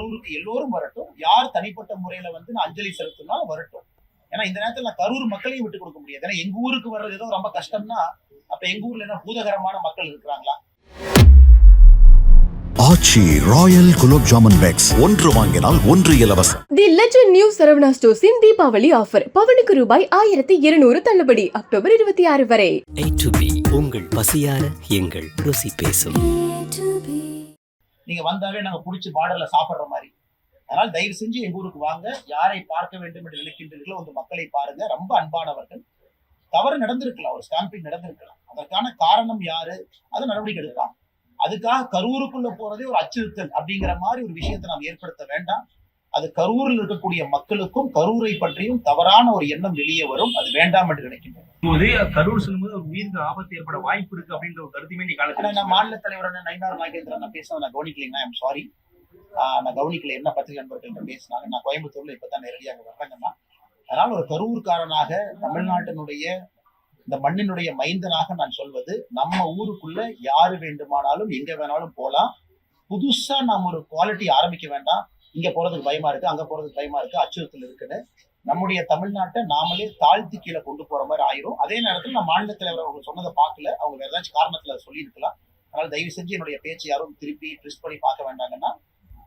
கரூருக்கு எல்லோரும் வரட்டும். யார் தனிப்பட்ட முறையில வந்து நான் அஞ்சலி செலுத்தினாலும் வரட்டும். ஏன்னா இந்த நேரத்துல நான் கரூர் மக்களையும் விட்டு கொடுக்க முடியாது. ஏன்னா எங்க ஊருக்கு வர்றது ஏதோ ரொம்ப கஷ்டம்னா அப்ப எங்க ஊர்ல என்ன பூதகரமான மக்கள் இருக்கிறாங்களா? Aachi royal gulab jamun packs. ஒன்று வாங்கினால் ஒன்று இலவசம். தி லெஜண்ட் நியூ சரவணா ஸ்டோர்ஸின் தீபாவளி ஆஃபர். பவனுக்கு ரூபாய் ஆயிரத்தி இருநூறு தள்ளுபடி. அக்டோபர் இருபத்தி ஆறு வரை. A to B. உங்கள் பசியார எங்கள் ருசி பேசும். நீங்க வந்தாவே நாங்க புடிச்சு பார்டர்ல சாப்பிடுற மாதிரி. அதனால தயவு செஞ்சு எங்க ஊருக்கு வாங்க. யாரை பார்க்க வேண்டும் என்று நினைக்கின்றீர்களோ அந்த மக்களை பாருங்க. ரொம்ப அன்பானவர்கள். தவறு நடந்திருக்கலாம். ஒரு ஸ்டாம்பிங் நடந்திருக்கலாம். அதற்கான காரணம் யாரு? அது நடவடிக்கை எடுக்கலாம். அதுக்காக கரூருக்குள்ள போறதே ஒரு அச்சுறுத்தல் அப்படிங்கிற மாதிரி ஒரு விஷயத்தை நாம் ஏற்படுத்த வேண்டாம். அது கரூரில் இருக்கக்கூடிய மக்களுக்கும் கரூரை பற்றியும் தவறான ஒரு எண்ணம் வெளியே வரும். அது வேண்டாம் என்று நினைக்கின்றேன். போது கரூர் சொல்லும்போது ஒரு உயிருக்கு ஆபத்து ஏற்பட வாய்ப்பு இருக்கு அப்படின்ற ஒரு கருத்துமே நீ காலத்துல நான் மாநில தலைவரான நயினார் நாகேந்திரன் நான் பேசுனதை நான் கவனிக்கலைங்கன்னா ஐம் சாரி நான் கவனிக்கல. என்ன பத்திரிகை நண்பர்கள் பேசினாங்க. நான் கோயம்புத்தூர்ல இப்பதான் நேரடியாக வர்றேங்கன்னா அதனால ஒரு கரூர்காரனாக தமிழ்நாட்டினுடைய இந்த மண்ணினுடைய மைந்தனாக நான் சொல்வது நம்ம ஊருக்குள்ள யாரு வேண்டுமானாலும் எங்க வேணாலும் போலாம். புதுசா நாம் ஒரு குவாலிட்டி ஆரம்பிக்க வேண்டாம். இங்க போறதுக்கு பயமா இருக்கு அங்க போறதுக்கு பயமா இருக்கு அச்சுறுத்தல் இருக்குன்னு நம்முடைய தமிழ்நாட்டை நாமளே தாழ்த்தி கீழே கொண்டு போற மாதிரி ஆயிரும். அதே நேரத்தில் நான் மாநில தலைவர் அவங்க சொன்னதை பார்க்கல அவங்க வேற ஏதாச்சும் காரணத்துல சொல்லியிருக்கலாம். அதனால தயவு செஞ்சு என்னுடைய பேச்சு யாரும் திருப்பி ட்விஸ்ட் பண்ணி பார்க்க வேண்டாங்கன்னா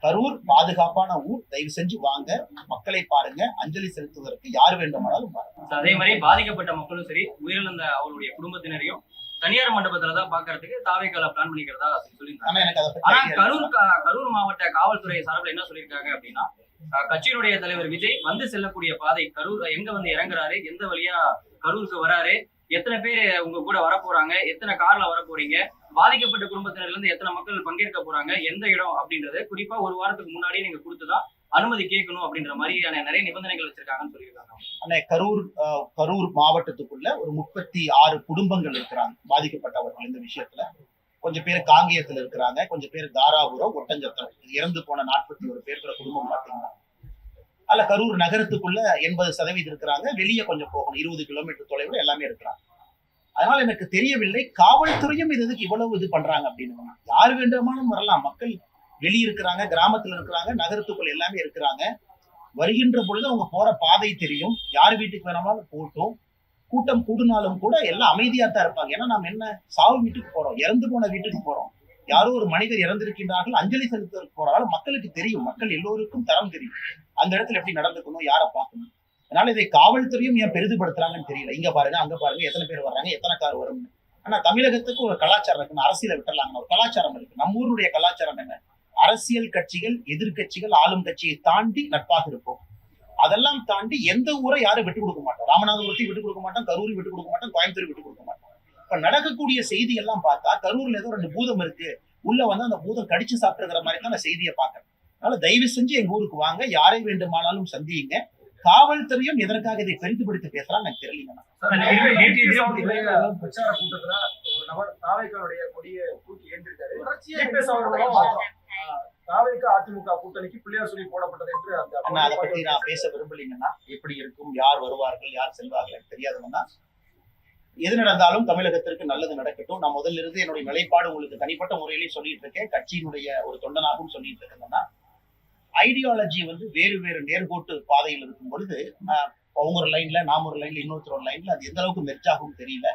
கரூர் பாதுகாப்பான ஊர் தயவு செஞ்சு வாங்க மக்களை பாருங்க அஞ்சலி செலுத்துவதற்கு யார் வேண்டுமானாலும் பாருங்க அதே மாதிரி பாதிக்கப்பட்ட மக்களும் சரி உயிரிழந்த அவருடைய குடும்பத்தினரையும் தனியார் மண்டபத்துல தான் பாக்குறதுக்கு தாவேக்கால பிளான் பண்ணிக்கிறதா சொல்லியிருந்தாங்க. ஆனா கரூர் கரூர் மாவட்ட காவல்துறை சார்பில் என்ன சொல்லியிருக்காங்க அப்படின்னா கட்சியினுடைய தலைவர் விஜய் வந்து செல்லக்கூடிய பாதை கரூர் எங்க வந்து இறங்குறாரு எந்த வழியா கரூருக்கு வராரு எத்தனை பேர் உங்க கூட வர போறாங்க எத்தனை கார்ல வர போறீங்க பாதிக்கப்பட்ட குடும்பத்தினர்ல இருந்து எத்தனை மக்கள் பங்கேற்க போறாங்க எந்த இடம் அப்படின்றது குறிப்பா ஒரு வாரத்துக்கு முன்னாடியே நீங்க கொடுத்துதான் அனுமதி கேட்கணும் அப்படின்ற மாதிரியான நிறைய நிபந்தனைகள் வச்சிருக்காங்கன்னு சொல்லியிருக்காங்க. அண்ணே, கரூர் கரூர் மாவட்டத்துக்குள்ள ஒரு முப்பத்தி ஆறு குடும்பங்கள் இருக்கிறாங்க பாதிக்கப்பட்டவர்கள் இந்த விஷயத்துல. கொஞ்சம் பேர் காங்கேயத்துல இருக்கிறாங்க கொஞ்சம் பேர் தாராபுரம் ஒட்டஞ்சத்திரம். இறந்து போன நாற்பத்தி ஒரு பேர் குடும்பம் பார்த்தீங்கன்னா அதுல கரூர் நகரத்துக்குள்ள எண்பது சதவீதம் இருக்கிறாங்க வெளியே கொஞ்சம் போகணும் இருபது கிலோமீட்டர் தொலைவில் எல்லாமே இருக்கிறாங்க. அதனால எனக்கு தெரியவில்லை காவல்துறையும் இது இதுக்கு இவ்வளவு இது பண்றாங்க அப்படின்னு யார் வேண்டுமானும் வரலாம் மக்கள் வெளியே இருக்கிறாங்க கிராமத்துல இருக்கிறாங்க நகரத்துக்குள்ள எல்லாமே இருக்கிறாங்க. வருகின்ற பொழுது அவங்க போற பாதை தெரியும். யார் வீட்டுக்கு வேணாலும் போட்டும் கூட்டம் கூடுனாலும் கூட எல்லாம் அமைதியா தான் இருப்பாங்க. ஏன்னா நம்ம என்ன சாவு வீட்டுக்கு போறோம். இறந்து போன வீட்டுக்கு போறோம். யாரோ ஒரு மனிதர் இறந்திருக்கின்றார்கள் அஞ்சலி செலுத்துவதற்கு போறாலும் மக்களுக்கு தெரியும். மக்கள் எல்லோருக்கும் தரம் தெரியும். அந்த இடத்துல எப்படி நடந்துக்கணும் யாரை பார்க்கணும்? அதனால இதை காவல்துறையும் ஏன் பெரிதுபடுத்துறாங்கன்னு தெரியல. இங்க பாருங்க அங்க பாருங்க எத்தனை பேர் வர்றாங்க எத்தனை கார் வரும்னு. ஆனா தமிழகத்துக்கு ஒரு கலாச்சாரம் இருக்குன்னு அரசியல விட்டுறலாங்க ஒரு கலாச்சாரம் இருக்கு. நம்ம ஊருடைய கலாச்சாரம் என்ன? அரசியல் கட்சிகள் எதிர்க்கட்சிகள் ஆளும் கட்சியை தாண்டி நட்பாக இருக்கும் அதெல்லாம் தாண்டி எந்த ஊரை யாரும் விட்டு கொடுக்க மாட்டோம். ராமநாதபுரத்தை விட்டு கொடுக்க மாட்டோம் கரூரை விட்டு கொடுக்க மாட்டோம் கோயம்புத்தூர் விட்டு கொடுக்க மாட்டோம். இப்ப நடக்கக்கூடிய செய்தி எல்லாம் பார்த்தா கரூர்ல ஏதோ ரெண்டு பூதம் இருக்கு. உள்ள வந்து அந்த பூதம் கடிச்சு சாப்பிட்டுக்கிற மாதிரி தான் நான் செய்தியை பார்க்கறேன். அதனால தயவு செஞ்சு எங்க ஊருக்கு வாங்க. யாரை வேண்டுமானாலும் சந்தியுங்க. காவல்துறையும் எதற்காக இதை பெரிதுபடுத்தி பேசுறான்னு எனக்கு தெரியலங்க தினம் பிரச்சார கூட்டத்துல ஒரு நபர் தாவேக்காவுடைய கொடியை தூக்கி ஏந்திருக்காரு. தாவேக்கா அதிமுக கூட்டணிக்கு பிள்ளையார் சொல்லி போடப்பட்டது என்று அந்த அதை பத்தி நான் பேச விரும்பலீங்கன்னா எப்படி இருக்கும் யார் வருவார்கள் யார் செல்வார்கள் எனக்கு தெரியாதுங்கன்னா எது நடந்தாலும் தமிழகத்திற்கு நல்லது நடக்கட்டும். நான் முதல்ல இருந்து என்னுடைய நிலைப்பாடு உங்களுக்கு தனிப்பட்ட முறையிலேயே சொல்லிட்டு இருக்கேன். கட்சியினுடைய ஒரு தொண்டனாகவும் சொல்லிட்டு இருக்கேன்னா ஐடியாலஜி வந்து வேறு வேறு நேர்கோட்டு பாதையில் இருக்கும் பொழுது அவங்க ஒரு லைன்ல நாம ஒரு லைன்ல இன்னொருத்தர் ஒரு லைன்ல அது எந்த அளவுக்கு மெர்ஜ் ஆகும் தெரியல.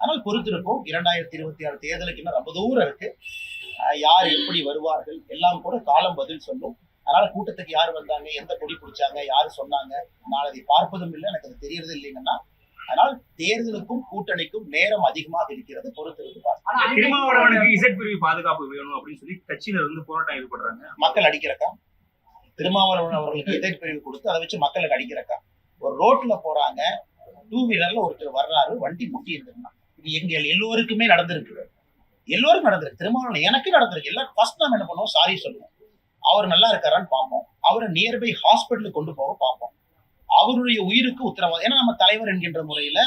ஆனால் பொறுத்திருக்கும் இரண்டாயிரத்தி இருபத்தி ஆறு தேர்தலுக்கு இன்னும் ரொம்ப தூரம் இருக்கு. யார் எப்படி வருவார்கள்? எல்லாம் கூட காலம் பதில் சொல்லும். அதனால கூட்டத்துக்கு யார் வந்தாங்க? எந்த கொடி பிடிச்சாங்க? யார் சொன்னாங்க? நான் அதை பார்ப்பதும் இல்லை. எனக்கு அது தெரியறது இல்லைங்கன்னா அதனால் தேர்தலுக்கும் கூட்டணிக்கும் நேரம் அதிகமாக இருக்கிறது பொறுத்திருந்து. திருமாவளவனுக்கு இசட் பிரிவு பாதுகாப்பு வேணும் அப்படின்னு சொல்லி கட்சியில இருந்து போராட்டம் ஈடுபடுறாங்க மக்கள் அடிக்கிறக்கா? திருமாவளவன் அவர்களுக்கு எதிர் பிரிவு கொடுத்து அதை வச்சு மக்களுக்கு அடிக்கிறக்கா? ஒரு ரோட்ல போறாங்க. டூ வீலர்ல ஒருத்தர் வர்றாரு. வண்டி முட்டி இருந்திருந்தான் இது எங்க எல்லோருக்குமே நடந்திருக்கு. எல்லோரும் நடந்திருக்கு. திருமணம் எனக்கு நடந்திருக்கு. எல்லாம் ஃபர்ஸ்ட் நம்ம என்ன பண்ணுவோம்? சாரி சொல்லுவோம். அவர் நல்லா இருக்காரான்னு பார்ப்போம். அவரை நியர்பை ஹாஸ்பிட்டலுக்கு கொண்டு போக பார்ப்போம். அவருடைய உயிருக்கு உத்தரவாதம். ஏன்னா நம்ம தலைவர் என்கின்ற முறையில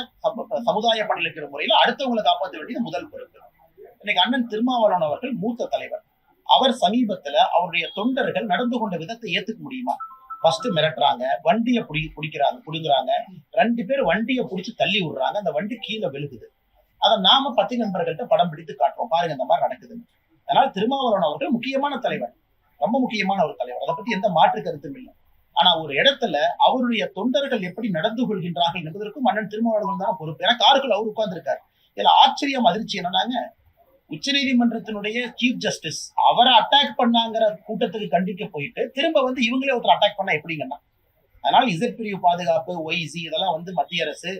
சமுதாய பணியில் இருக்கிற முறையில அடுத்தவங்களை காப்பாற்ற வேண்டியது முதல் பொறுப்பு. இன்னைக்கு அண்ணன் திருமாவளவன் அவர்கள் மூத்த தலைவர். அவர் சமீபத்துல அவருடைய தொண்டர்கள் நடந்து கொண்ட விதத்தை ஏத்துக்க முடியுமா? ஃபர்ஸ்ட் மிரட்டுறாங்க. வண்டியை புடி பிடிக்கிறாங்க பிடுங்குறாங்க. ரெண்டு பேர் வண்டியை பிடிச்சி தள்ளி விடுறாங்க. அந்த வண்டி கீழே விழுகுது. அதை நாம பத்தி நண்பர்கள்ட்ட படம் பிடித்து காட்டுறோம். பாருங்க இந்த மாதிரி நடக்குதுன்னு அதனால திருமாவளவன் அவர்கள் முக்கியமான தலைவர் ரொம்ப முக்கியமான ஒரு தலைவர் அதை பத்தி எந்த மாற்று கருத்தும் இல்லை. ஆனா ஒரு இடத்துல அவருடைய தொண்டர்கள் எப்படி நடந்து கொள்கின்றார்கள் என்பதற்கும் மன்னன் திருமாவளவன் தான் பொறுப்பு. ஏன்னா காருக்குள் அவர் உட்கார்ந்துருக்காரு. இதுல ஆச்சரியம் அதிர்ச்சி என்னன்னாங்க உச்சநீதிமன்றத்தினுடைய சீஃப் ஜஸ்டிஸ் அவரை அட்டாக் பண்ணாங்கிற கூட்டத்துக்கு கண்டிக்க போயிட்டு திரும்ப வந்து இவங்களே ஒருத்தர் அட்டாக் பண்ணா எப்படிங்கன்னா அதனால இசட் பிரிவு பாதுகாப்பு ஒய்சி இதெல்லாம் வந்து மத்திய அரசு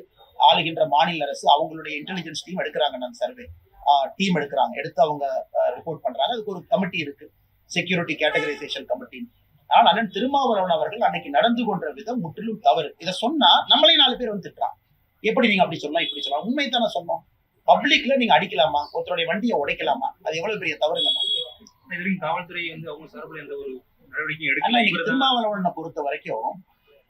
ஆளுகின்ற மாநில அரசு அவங்களுடைய இன்டெலிஜென்ஸ் டீம் எடுக்கிறாங்க அந்த சர்வே டீம் எடுக்கிறாங்க. எடுத்து அவங்க ரிப்போர்ட் பண்றாங்க. அதுக்கு ஒரு கமிட்டி இருக்கு. செக்யூரிட்டி கேட்டகரைசேஷன் கமிட்டி ஆனால் அண்ணன் திருமாவளவன் அவர்கள் அன்னைக்கு நடந்து கொண்ட விதம் முற்றிலும் தவறு. இதை சொன்னா நம்மளே நாலு பேர் வந்து எப்படி நீங்க அப்படி சொன்னா இப்படி சொல்லலாம் உண்மை தானே சொன்னோம் பப்ளிக்ல நீங்க அடிக்கலாமா? ஒருத்தருடைய வண்டியை உடைக்கலாமா? அது எவ்வளவு பெரிய இது வரைக்கும் காவல்துறை வந்து அவங்க சார்பில் எந்த ஒரு நடவடிக்கையும் எடுக்கல. திருமாவளவனை பொறுத்த வரைக்கும்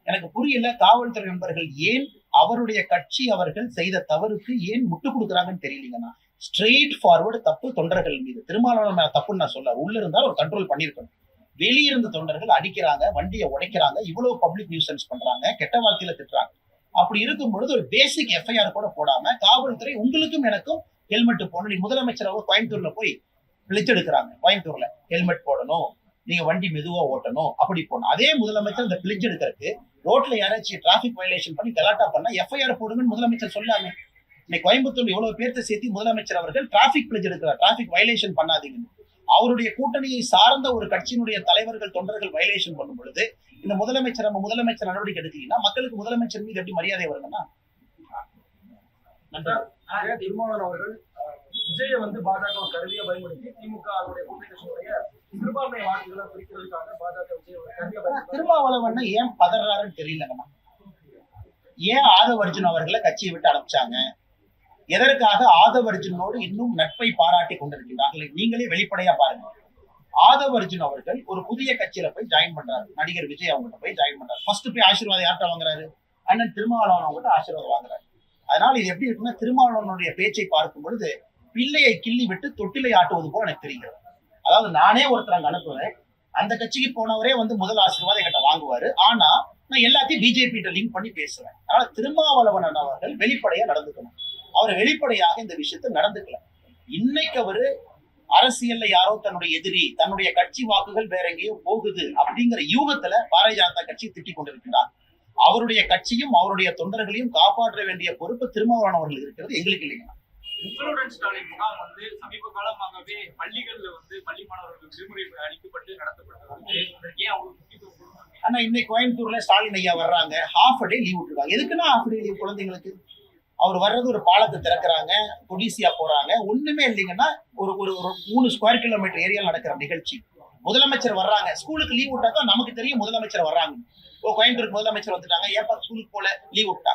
எனக்கு புரியல காவல்துறை நண்பர்கள் ஏன் அவருடைய கட்சி அவர்கள் செய்த தவறுக்கு ஏன் முட்டு கொடுக்குறாங்கன்னு தெரியலீங்கண்ணா. ஸ்ட்ரெயிட் ஃபார்வர்டு தப்பு தொண்டர்கள் மீது. திருமாவளவன் மேல தப்புன்னு நான் சொல்ல உள்ள இருந்தால் ஒரு கண்ட்ரோல் பண்ணியிருக்கணும். வெளியிருந்த தொண்டர்கள் அடிக்கிறாங்க வண்டியை உடைக்கிறாங்க இவ்வளவு பப்ளிக் நியூசன்ஸ் பண்றாங்க கெட்ட வார்த்தையில திட்டுறாங்க. அப்படி இருக்கும் பொழுது ஒரு பேசிக் எஃப்ஐஆர் கூட போடாம காவல்துறை உங்களுக்கும் எனக்கும் ஹெல்மெட் போடணும். நீ முதலமைச்சர் கோயம்புத்தூர்ல போய் பிளிச் கோயம்புத்தூர்ல ஹெல்மெட் போடணும். நீங்க வண்டி மெதுவா ஓட்டணும் அப்படி போடணும். அதே முதலமைச்சர் இந்த பிளிச் எடுக்கிறதுக்கு ரோட்ல யாராச்சும் டிராபிக் வயலேஷன் பண்ணி கலாட்டா பண்ணா எஃப்ஐஆர் போடுங்கன்னு முதலமைச்சர் சொல்லாங்க இன்னைக்கு கோயம்புத்தூர்ல இவ்வளவு பேர்த்த சேர்த்து முதலமைச்சர் அவர்கள் டிராபிக் பிளிச் எடுக்கிறார். டிராபிக் வயலேஷன் பண்ணாதீங்கன்னு. அவருடைய கூட்டணியை சார்ந்த ஒரு கட்சியினுடைய தலைவர்கள் தொண்டர்கள் வயலேஷன் பண்ணும் பொழுது இந்த முதலமைச்சர் நம்ம முதலமைச்சர் நடவடிக்கை எடுக்கலீங்கன்னா மக்களுக்கு முதலமைச்சர் மீது எப்படி மரியாதை வருதுன்னா? நன்றி. திருமாவளவன் அவர்கள் விஜயை வந்து பாஜக ஒரு கருவியை பயன்படுத்தி திமுக அவருடைய கூட்டணி திருமாவளவன் ஏன் பதறாருன்னு தெரியலங்கம்மா ஏன் ஆதவர்ஜுன் அவர்களை கட்சியை விட்டு அனுப்பிச்சாங்க? எதற்காக ஆதவர்ஜுனோடு இன்னும் நட்பை பாராட்டி கொண்டிருக்கிறார்கள் நீங்களே வெளிப்படையா பாருங்க. ஆதவர்ஜுன் அவர்கள் ஒரு புதிய கட்சியில போய் ஜாயின் பண்றாரு. நடிகர் விஜய் அவங்ககிட்ட போய் ஜாயின் பண்றாரு. ஃபர்ஸ்ட் போய் ஆசீர்வாதம் யார்கிட்ட வாங்குறாரு? அண்ணன் திருமாவளவன் அவங்ககிட்ட ஆசீர்வாதம் வாங்குறாரு. அதனால இது எப்படி இருக்குன்னா திருமாவளவனுடைய பேச்சை பார்க்கும் பொழுது பிள்ளையை கிள்ளி விட்டு தொட்டிலை ஆட்டுவது போல எனக்கு தெரிகிறது. அதாவது நானே ஒருத்தர் அங்க அனுப்புவேன். அந்த கட்சிக்கு போனவரே வந்து முதல் ஆசீர்வாதம் எங்கிட்ட வாங்குவாரு. ஆனா நான் எல்லாத்தையும் பிஜேபி லிங்க் பண்ணி பேசுவேன். அதனால திருமாவளவன் அவர்கள் வெளிப்படையா நடந்துக்கணும். அவர் வெளிப்படையாக இந்த விஷயத்தை நடந்துக்கல. இன்னைக்கு அவரு அரசியல்ல யாரோ தன்னுடைய எதிரி தன்னுடைய கட்சி வாக்குகள் வேற எங்கேயோ போகுது அப்படிங்கிற யூகத்துல பாரதிய ஜனதா கட்சி திட்டிக் கொண்டிருக்கிறார். அவருடைய கட்சியும் அவருடைய தொண்டர்களையும் காப்பாற்ற வேண்டிய பொறுப்பு திருமாவளவன் அவர்கள் இருக்கிறது எங்களுக்கு இல்லைங்க. உங்களுடன் ஸ்டாலின் முகாம் வந்து சமீப காலமாகவே பள்ளிகள்ல வந்து பள்ளி மாணவர்களுக்கு விடுமுறை அளிக்கப்பட்டு நடத்தப்பட்டு ஏன் முக்கியத்துவம் ஆனா இன்னைக்கு கோயம்புத்தூர்ல ஸ்டாலின் ஐயா வர்றாங்க. ஹாஃப் டே லீவ் விட்டுருக்காங்க. எதுக்குன்னா ஹாஃப் டே லீவ் குழந்தைங்களுக்கு? அவர் வர்றது ஒரு பாலத்தை திறக்கிறாங்க கொடிசியா போறாங்க. ஒண்ணுமே இல்லைங்கன்னா ஒரு ஒரு ஒரு மூணு ஸ்கொயர் கிலோமீட்டர் ஏரியால நடக்கிற நிகழ்ச்சி. முதலமைச்சர் வர்றாங்க. ஸ்கூலுக்கு லீவ் விட்டாக்கா நமக்கு தெரியும் முதலமைச்சர் வர்றாங்க. ஓ கோயம்புத்தூருக்கு முதலமைச்சர் வந்துட்டாங்க. ஏப்பா ஸ்கூலுக்கு போல லீவ் விட்டா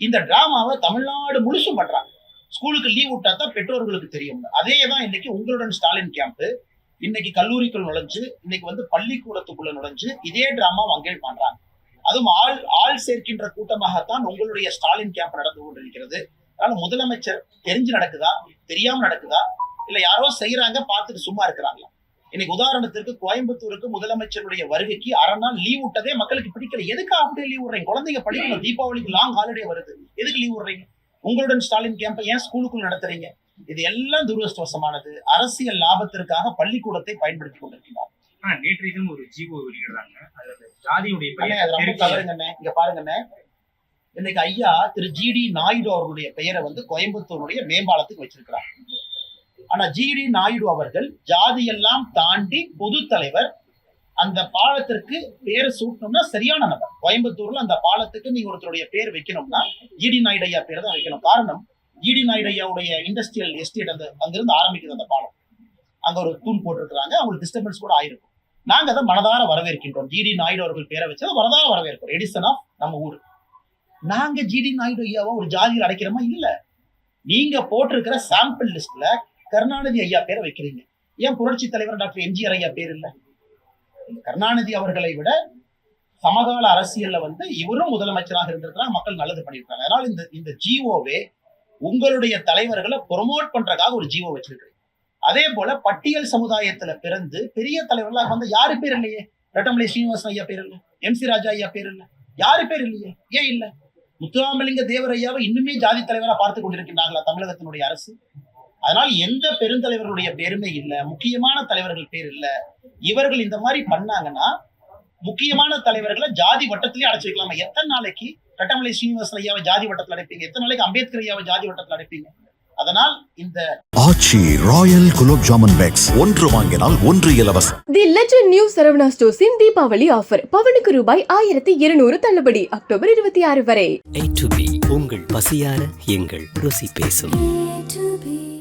இந்த டிராமாவை தமிழ்நாடு முழுசும் பண்றாங்க. ஸ்கூலுக்கு லீவ் விட்டா தான் பெற்றோர்களுக்கு தெரியும். அதே தான் இன்னைக்கு உங்களுடன் ஸ்டாலின் கேம்ப் இன்னைக்கு கல்லூரிக்குள் நுழைஞ்சு இன்னைக்கு வந்து பள்ளிக்கூடத்துக்குள்ள நுழைஞ்சு இதே டிராமா அங்கே பண்றாங்க. அதுவும் ஆள் ஆள் சேர்க்கின்ற கூட்டமாகத்தான் உங்களுடைய ஸ்டாலின் கேம்ப் நடந்து கொண்டிருக்கிறது. அதனால முதலமைச்சர் தெரிஞ்சு நடக்குதா? தெரியாம நடக்குதா? இல்ல யாரோ செய்யறாங்க பார்த்துட்டு சும்மா இருக்கிறாங்களா? இன்னைக்கு உதாரணத்திற்கு கோயம்புத்தூருக்கு முதலமைச்சருடைய வருகைக்கு அரை நாள் லீவ் விட்டதே மக்களுக்கு பிடிக்கல. எதுக்கு அப்படியே லீவ் விடுறீங்க? குழந்தைங்க படிக்கணும். தீபாவளிக்கு லாங் ஹாலிடே வருது. எதுக்கு லீவ் விடுறீங்க? உங்களுடன் ஸ்டாலின் கேம்பை ஏன் ஸ்கூலுக்குள் நடத்துறீங்க? இது எல்லாம் துரதிருஷ்டவசமானது. அரசியல் லாபத்திற்காக பள்ளிக்கூடத்தை பயன்படுத்தி கொண்டிருக்கிறார். ஆனா நேற்று இதுவும் ஒரு ஜீவோ வெளியிடுறாங்க. ஜாதியுடைய இங்க பாருங்கண்ணே இன்னைக்கு ஐயா திரு ஜிடி நாயுடு அவர்களுடைய பெயரை வந்து கோயம்புத்தூருடைய மேம்பாலத்துக்கு வச்சிருக்கிறார். ஆனா ஜிடி நாயுடு அவர்கள் ஜாதியெல்லாம் தாண்டி பொது தலைவர் அந்த பாலத்திற்கு பேர் சூட்டணும்னா சரியான நபர். கோயம்புத்தூர்ல அந்த பாலத்துக்கு நீங்க ஒருத்தருடைய பேர் வைக்கணும்னா ஜிடி நாயுடு ஐயா பேர் தான் வைக்கணும். காரணம் ஜிடி நாயுடு ஐயாவுடைய இண்டஸ்ட்ரியல் எஸ்டேட் அந்த அங்கிருந்து ஆரம்பிக்குது அந்த பாலம். அங்க ஒரு தூண் போட்டிருக்கிறாங்க. அவங்களுக்கு டிஸ்டர்பன்ஸ் கூட ஆயிருக்கும். நாங்க அதை மனதார வரவேற்கின்றோம். ஜிடி நாயுடு அவர்கள் பேரை வச்சு மனதார வரவேற்கிறோம். எடிசன் ஆஃப் நம்ம ஊர். நாங்க ஜிடி நாயுடு ஐயாவை ஒரு ஜாதியில் அடைக்கிறோமா? இல்ல. நீங்க போட்டிருக்கிற சாம்பிள் லிஸ்ட்ல கருணாநிதி ஐயா பேரை வைக்கிறீங்க. ஏன் புரட்சி தலைவர் டாக்டர் எம்ஜிஆர் ஐயா பேர் இல்ல? கருணாநிதி அவர்களை விட சமகால அரசியல்ல வந்து இவரும் முதலமைச்சராக இருந்திருக்கிறார். மக்கள் நல்லது பண்ணியிருக்காங்க அதனால இந்த இந்த ஜிஓவே உங்களுடைய தலைவர்களை ப்ரொமோட் பண்றதுக்காக ஒரு ஜிஓ வச்சிருக்கிறீங்க. அதே போல பட்டியல் சமுதாயத்துல பிறந்து பெரிய தலைவர்களாக வந்து யாரு பேர் இல்லையே? ரெட்டமலை ஸ்ரீனிவாசன் ஐயா பேர் இல்ல. எம் சி ராஜா ஐயா பேர் இல்ல. யாரு பேர் இல்லையே? ஏன் இல்ல? முத்துராமலிங்க தேவர் ஐயாவை இன்னுமே ஜாதி தலைவரா பார்த்து கொண்டிருக்கின்றார்களா தமிழகத்தினுடைய அரசு? அதனால் எந்த பெருந்தலைவர்களுடைய பெருமை இல்ல முக்கியமான தலைவர்கள் பேர் இல்ல. இவர்கள் இந்த மாதிரி பண்ணாங்கன்னா முக்கியமான தலைவர்களை ஜாதி வட்டத்திலேயே அடைச்சு வைக்கலாமா எத்தனை நாளைக்கு கட்டமலை சீனிவாசன் ஐயாவை ஜாதி வட்டத்தில் அடைப்பீங்க? எத்தனை நாளைக்கு அம்பேத்கர் ஐயாவை ஜாதி வட்டத்தில் அடைப்பீங்க? அதனால் இந்த ஆச்சி ராயல் குலோப் ஜாமுன் பேக்ஸ் ஒன்று வாங்கினால் ஒன்று இலவசம். தி லெஜண்ட் நியூ சரவணா ஸ்டோர்ஸின் தீபாவளி ஆஃபர் பவனுக்கு ரூபாய் ஆயிரத்தி இருநூறு தள்ளுபடி அக்டோபர் இருபத்தி ஆறு வரை. உங்கள் பசியார எங்கள் ருசி பேசும். A to B.